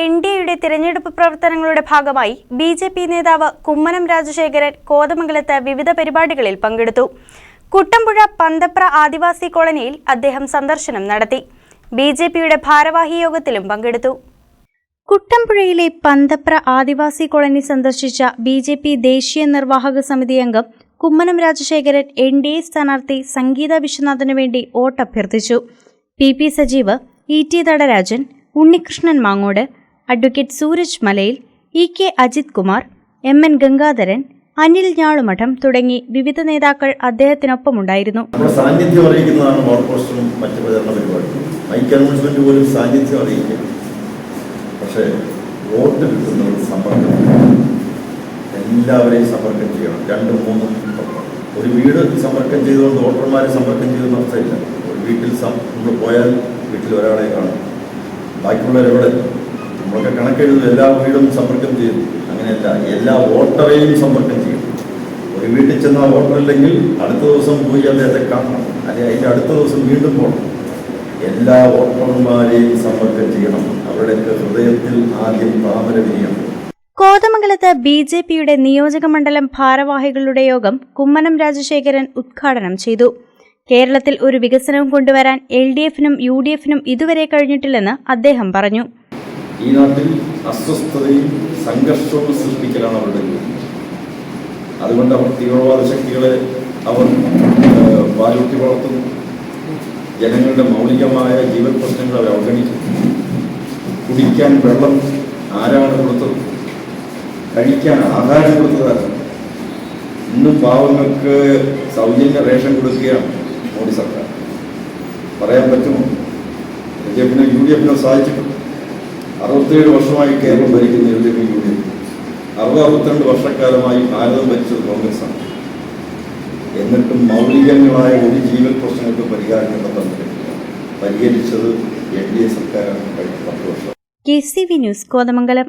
N D എയുടെ തിരഞ്ഞെടുപ്പ് പ്രവർത്തനങ്ങളുടെ ഭാഗമായി ബി ജെ പി നേതാവ് കുമ്മനം രാജശേഖരൻ കോതമംഗലത്ത് വിവിധ പരിപാടികളിൽ പങ്കെടുത്തു. കുട്ടമ്പുഴ പന്തപ്ര ആദിവാസി കോളനിയിൽ അദ്ദേഹം സന്ദർശനം നടത്തി. ബി ജെ പിയുടെ ഭാരവാഹി യോഗത്തിലും പങ്കെടുത്തു. കുട്ടമ്പുഴയിലെ പന്തപ്ര ആദിവാസി കോളനി സന്ദർശിച്ച ബി ജെ പി ദേശീയ നിർവാഹക സമിതി അംഗം Kummanam Rajasekharan N D A സ്ഥാനാർത്ഥി സംഗീത വിശ്വനാഥന് വേണ്ടി വോട്ടഭ്യർത്ഥിച്ചു. P P Sajeev E T Natarajan Unnikrishnan Mangode advocate Sooraj Malayil E K Ajith Kumar M N Gangadharan Anil Njalumadom തുടങ്ങി വിവിധ നേതാക്കൾ അദ്ദേഹത്തിനൊപ്പമുണ്ടായിരുന്നു. സാന്നിധ്യം അറിയിക്കുന്നതാണ് പരിപാടികളും. മൈക്ക് അനൗൺസ്മെന്റ് പോലും സാന്നിധ്യം പക്ഷേ എല്ലാവരെയും സമ്പർക്കം ചെയ്യണം. രണ്ടും മൂന്നും ഒരു വീട് സമ്പർക്കം ചെയ്തുകൊണ്ട് വോട്ടർമാരെ സമ്പർക്കം ചെയ്തെന്ന് അവസ്ഥയില്ല ഒരു വീട്ടിൽ നമ്മൾ പോയാൽ വീട്ടിൽ ഒരാളെ കാണും. ബാക്കിയുള്ളവരെവിടെ നമ്മളൊക്കെ കണക്കെഴുതും എല്ലാ വീടും സമ്പർക്കം ചെയ്യുന്നു. അങ്ങനെയല്ല എല്ലാ വോട്ടറേയും സമ്പർക്കം ചെയ്യും. ഒരു വീട്ടിൽ ചെന്ന വോട്ടറില്ലെങ്കിൽ അടുത്ത ദിവസം പോയി അദ്ദേഹത്തെ കാണണം. അല്ലെങ്കിൽ അതിന്റെ അടുത്ത ദിവസം വീണ്ടും പോകണം. എല്ലാ വോട്ടർമാരെയും സമ്പർക്കം ചെയ്യണം. അവരുടെയൊക്കെ ഹൃദയത്തിൽ ആദ്യം താമര വിരിയണം കോതമംഗലത്ത് ബി ജെ പിയുടെ നിയോജക മണ്ഡലം ഭാരവാഹികളുടെ യോഗം കുമ്മനം രാജശേഖരൻ ഉദ്ഘാടനം ചെയ്തു. കേരളത്തിൽ ഒരു വികസനവും കൊണ്ടുവരാൻ എൽ ഡി എഫിനും യു ഡി എഫിനും ഇതുവരെ കഴിഞ്ഞിട്ടില്ലെന്ന് അദ്ദേഹം പറഞ്ഞു. ഈ നാട്ടിൽ അസ്വസ്ഥതയും സംഘർഷവും സൃഷ്ടിക്കലാണ് അവരുടെ അതുകൊണ്ട് അവർ തീവ്രവാദ ശക്തികളെ അവർ വാലൂട്ടി വളർത്തുന്നു. ജനങ്ങളുടെ മൗലികമായ ജീവൻ പ്രശ്നങ്ങൾ അവർ അവഗണിക്കുന്നു. കുടിക്കാൻ വെള്ളം ആരാണ് കൊടുത്തത്? കഴിക്കാൻ ആഹാരം കൊടുത്തതാണ് ഇന്നും പാവങ്ങൾക്ക് സൗജന്യ റേഷൻ കൊടുക്കുകയാണ് മോദി സർക്കാർ. പറയാൻ പറ്റുമോ? യു ഡി എഫിനോ സാധിച്ചിട്ടുണ്ട് അറുപത്തേഴ് വർഷമായി കേരളം ഭരിക്കുന്ന L D F U D F അറുപത് അറുപത്തിരണ്ട് വർഷക്കാലമായി ഭാരതം ഭരിച്ചത് കോൺഗ്രസ്സാണ്. എന്നിട്ടും മൗലികങ്ങളായ ഒരു ജീവൻ പ്രശ്നങ്ങൾക്ക് പരിഹാരം കണ്ടെത്താൻ പരിഹരിച്ചത് എൻ ഡി എ സർക്കാരാണ് കഴിഞ്ഞ പത്ത് വർഷം. K C V news Kothamangalam.